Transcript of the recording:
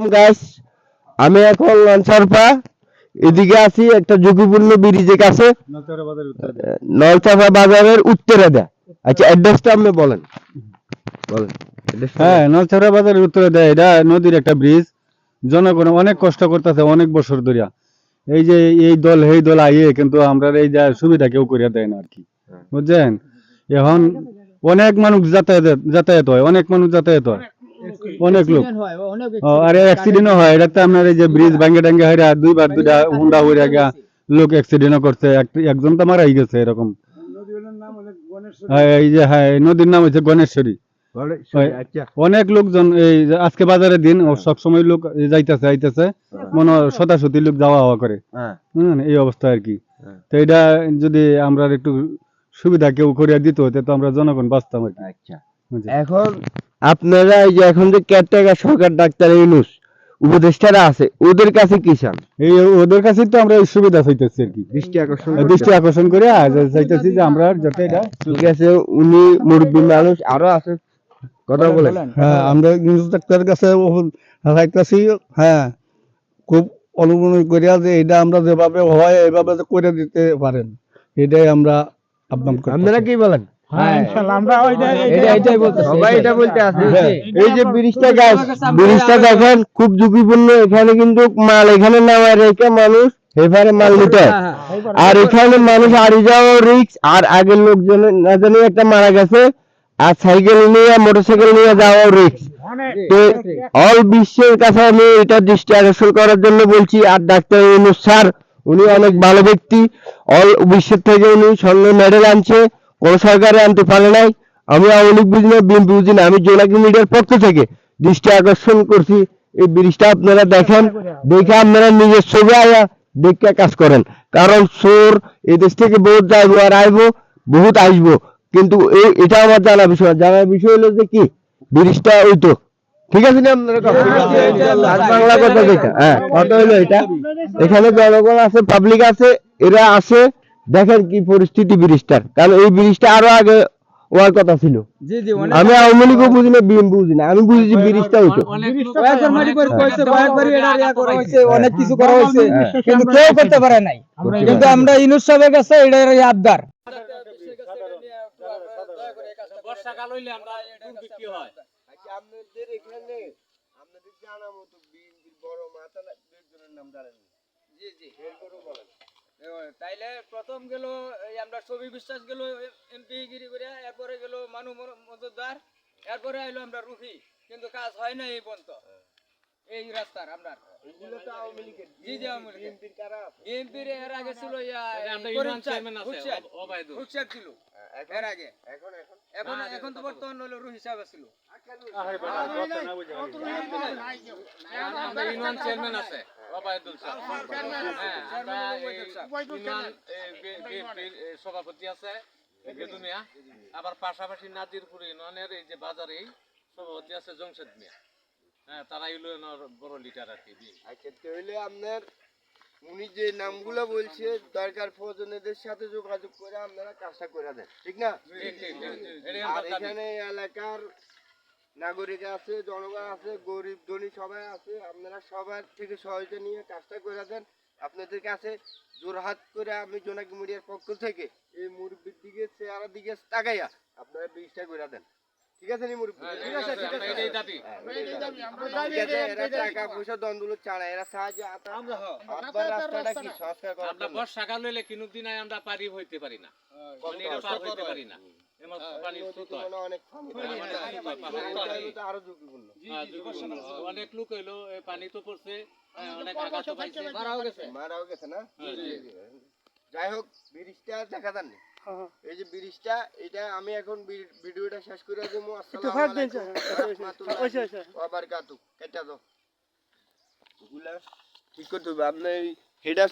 আলাইকুম গাইস আমি এখন লঞ্চারপা এদিকে আছি একটা ঝুঁকিপূর্ণ ব্রিজের কাছে। নলচাপা বাজারের উত্তরে দেয়। আচ্ছা অ্যাড্রেসটা আপনি বলেন। বলেন হ্যাঁ নলছড়া বাজারের উত্তরে দেয়। এটা নদীর একটা ব্রিজ। জনগণ অনেক কষ্ট করতেছে অনেক বছর ধরিয়া। এই যে এই দল এই দল আইয়ে কিন্তু আমরা এই যে সুবিধা কেউ করিয়া দেয় না আর কি। হ্যাঁ। বুঝছেন? এখন অনেক মানুষ যাতায়াত যাতায়াত হয় অনেক মানুষ যাতায়াত হয়। অনেক লোক। আর অ্যাক্সিডেন্টও হয় এটাতে আপনার এই যে ব্রিজ ভাঙ্গে টাঙ্গে হাইরা দুইবার দুইটা হুন্ডা হইরা গিয়া লোক অ্যাক্সিডেন্টও করছে। একজন তো মারাই গেছে এরকম। হ্যাঁ, এই যে হ্যাঁ নদীর নাম হচ্ছে গণেশ্বরী। আচ্ছা। অনেক লোকজন এই আজকে বাজারে দিন ও সব সময় লোক যাইতেছে আইতেছে মনে হয় শতাশতি লোক যাওয়া হওয়া করে। হ্যাঁ। হম এই অবস্থা আর কি। তো এটা যদি আমরা একটু সুবিধা কেউ করিয়া দিত হতে তো আমরা জনগণ বাঁচতাম আর কি। আচ্ছা? এখন আপনারা এই যে এখন যে কেয়ারটেকার সরকার ডাক্তার ইউনুস উপদেষ্টারা আছে ওদের কাছে কি চান? এই ওদের কাছে তো আমরা সুবিধা চাইতেছি আর কি। দৃষ্টি আকর্ষণ দৃষ্টি আকর্ষণ করে আজ চাইতেছি যে আমরা যাতে এটা ঠিক আছে উনি মুরব্বী মানুষ আরও আছে। কথা বলেন। হ্যাঁ আমরা ইংরেজ ডাক্তারের কাছে চাইতেছি হ্যাঁ খুব অনুমোদন করিয়া যে এটা আমরা যেভাবে হয় এইভাবে করে দিতে পারেন। এটাই আমরা আপনারা কি বলেন? হ্যাঁ এটা এটাই বলতে সবাই এটা বলতে আছে হ্যাঁ। এই যে ব্রিজটা গাছ ব্রিজটা দেখেন খুব ঝুঁকিপূর্ণ। এখানে কিন্তু মাল এখানে নামায় রেখে মানুষ এবারে মাল নিতে আর এখানে মানুষ আড়ি যাওয়া রিক্স আর আগের লোকজন না জানি একটা মারা গেছে আর সাইকেল নিয়ে মোটরসাইকেল নিয়ে যাওয়া রিক্স তো অল বিশ্বের কাছে আমি এটা দৃষ্টি আকর্ষণ করার জন্য বলছি আর ডাক্তার ইউনুস স্যার উনি অনেক ভালো ব্যক্তি। অল বিশ্বের থেকে উনি স্বর্ণ মেডেল আনছে। কোন সরকারে আনতে পারে নাই। আমি আওয়ামী লীগ বুঝি না, বিএনপি বুঝি না, আমি জোনাকি মিডিয়ার পক্ষ থেকে দৃষ্টি আকর্ষণ করছি। এই ব্রিজটা আপনারা দেখেন, দেখে আপনারা নিজের ছবি আয়া, দেখে কাজ করেন। কারণ চোর এই দেশ থেকে বহুত যাইবো আর আইবো, বহুত আসব। কিন্তু এটা আমার জানা বিষয়। জানার বিষয় হলো যে কি, ব্রিজটা ওই তো। ঠিক আছে না আপনারা? বাংলা কথা যেটা হ্যাঁ কথা হলো এটা। এখানে জনগণ আছে পাবলিক আছে, এরা আসে দেখেন কি পরিস্থিতি ব্রিজটার। কারণ এই ব্রিজটা আরও আগে হওয়ার কথা ছিল। আমি আওয়ামী লীগও বুঝি না বিএনপি বুঝি না আমি বুঝি যে ব্রিজটা হইতো অনেক কিছু করা হয়েছে। হ্যাঁ। কিন্তু কেউ করতে পারে নাই। কিন্তু আমরা ইনুস সাহেবের কাছে এটার আবদার। বর্ষাকাল হইলে আমরা বিক্রি হয় আপনাদের এখানে আপনাদের জানা মতো বড় মাথা নাম জানেন জি জি। তাইলে প্রথম গেল এই আমরা ছবি বিশ্বাস গেল এমপি গিরি করে এরপরে গেল মানু মজুদার এরপরে আইলো আমরা রুফি কিন্তু কাজ হয় না এই পর্যন্ত। এই রাস্তার আমরা এগুলো তো আওয়ামী লীগের। জি জি আওয়ামী লীগের। বিএনপির কারা আছে? এমপির এর আগে ছিল ইয়া করিম সাহেব, ছিল। এর আগে? এখন এখন? এখন এখন তো বর্তমান হলো রুহি সাহেব ছিল ইউনিয়ন চেয়ারম্যান আছে। অবায়দুল সাহেব। হ্যাঁ সভাপতি আছে। গেদুমিয়া আবার পাশাপাশি নাজিরপুর ইউনিয়নের এই যে বাজারেই সভাপতি আছে জমশেদ মিয়া। হ্যাঁ তারা ইউনিয়নের বড় লিডার আর কি আচ্ছা তাহলে আপনার উনি যে নামগুলো বলছে দরকার প্রয়োজনীয়দের সাথে যোগাযোগ করে আপনারা কাজটা করে দেন ঠিক না? আর এখানে এলাকার নাগরিক আছে জনগণ আছে গরিব ধনী সবাই আছে আপনারা সবার থেকে সহায়তা নিয়ে কাজটা করে দেন। আপনাদের কাছে জোরহাত করে আমি জোনাকি মিডিয়ার পক্ষ থেকে এই মুরব্বীর দিকে চেহারার দিকে তাকাইয়া আপনারা ব্রিজটা করে দেন। ঠিক আছে নি হ্যাঁ, ঠিক আছে ঠিক আছে। এটাই দাবি। এরা টাকা পয়সা না এরা সাহায্য আব্বার রাস্তাটা কি সংস্কার আমরা। বর্ষাকাল হইলে কিনু দিন আমরা পারি হইতে পারি না। মানে এটা পার হইতে পারি না। হয়। মানে অনেক হ্যাঁ, হয়, হ্যাঁ, লোক হইল পানি তো পড়ছে হ্যাঁ, অনেক আঘাত পাইছে। মারাও গেছে। মারাও গেছে না? হ্যাঁ। যাই হোক ব্রিজটা দেখা যাননি। এই যে ব্রিজটা এটা আমি এখন ভিডিওটা শেষ করে দেবো। আসসালামু আলাইকুম। ওয়া কেটে ঠিক করতে হবে আপনি হেডার